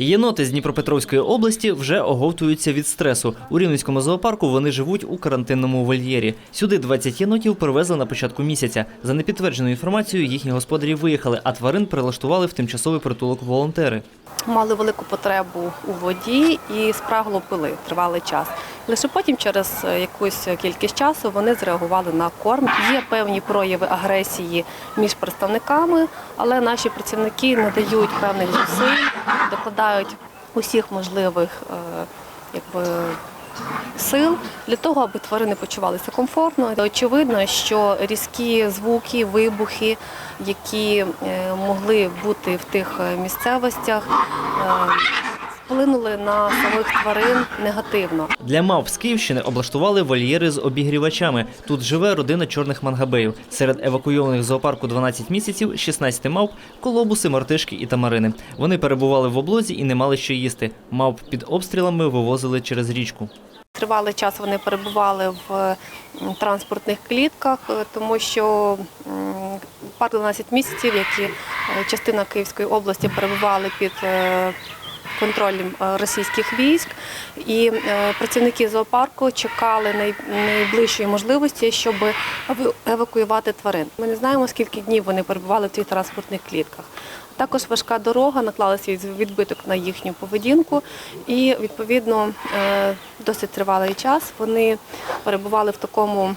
Єноти з Дніпропетровської області вже оговтуються від стресу. У Рівненському зоопарку вони живуть у карантинному вольєрі. Сюди 20 єнотів привезли на початку місяця. За непідтвердженою інформацією, їхні господарі виїхали, а тварин прилаштували в тимчасовий притулок волонтери. мали велику потребу у воді і спрагло пили тривалий час. Лише потім, через е, якусь кількість часу, вони зреагували на корм. Є певні прояви агресії між представниками, але наші працівники надають певних зусиль, докладають усіх можливих е, якби, сил для того, аби тварини почувалися комфортно. Очевидно, що різкі звуки, вибухи, які е, могли бути в тих е, місцевостях, вплинули на самих тварин негативно. Для мавп з Київщини облаштували вольєри з обігрівачами. Тут живе родина чорних мангабеїв. Серед евакуйованих з зоопарку 12 місяців 16 мавп – колобуси, мартишки і тамарини. Вони перебували в облозі і не мали що їсти. Мавп під обстрілами вивозили через річку. Тривалий час вони перебували в транспортних клітках, е, тому що м, пару 12 місяців, які е, частина Київської області перебували під е, контролем е, російських військ, і е, працівники зоопарку чекали найближчої можливості, щоб евакуювати тварин. Ми не знаємо, скільки днів вони перебували в цих транспортних клітках. Також важка дорога наклала свій відбиток на їхню поведінку, і відповідно е, досить тривалий час вони перебували в такому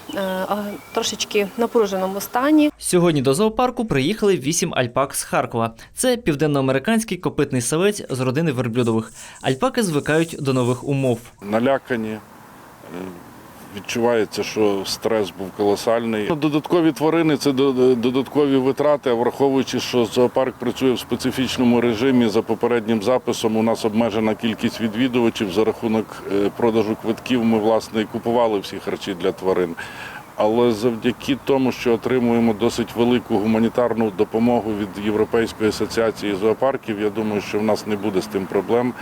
трошечки напруженому стані. Сьогодні до зоопарку приїхали вісім альпак з Харкова. Це південноамериканський копитний савець з родини верблюдових. Альпаки звикають до нових умов. налякані. Відчувається, що стрес був колосальний. Додаткові тварини це до- додаткові витрати, а враховуючи, що зоопарк працює в специфічному режимі за попереднім записом, у нас обмежена кількість відвідувачів. За рахунок е, продажу квитків ми власне і купували всі харчі для тварин. Але завдяки тому, що отримуємо досить велику гуманітарну допомогу від Європейської асоціації зоопарків, я думаю, що в нас не буде з тим проблем.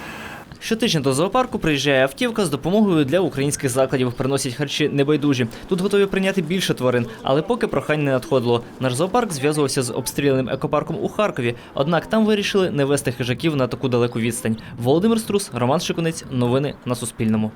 Щотижня до зоопарку приїжджає автівка з допомогою для українських закладів. Приносять харчі небайдужі. Тут готові прийняти більше тварин, але поки прохань не надходило. Наш зоопарк зв'язувався з обстріляним екопарком у Харкові. Однак там вирішили не вести хижаків на таку далеку відстань. Володимир Струс, Роман Шикунець. Новини на Суспільному.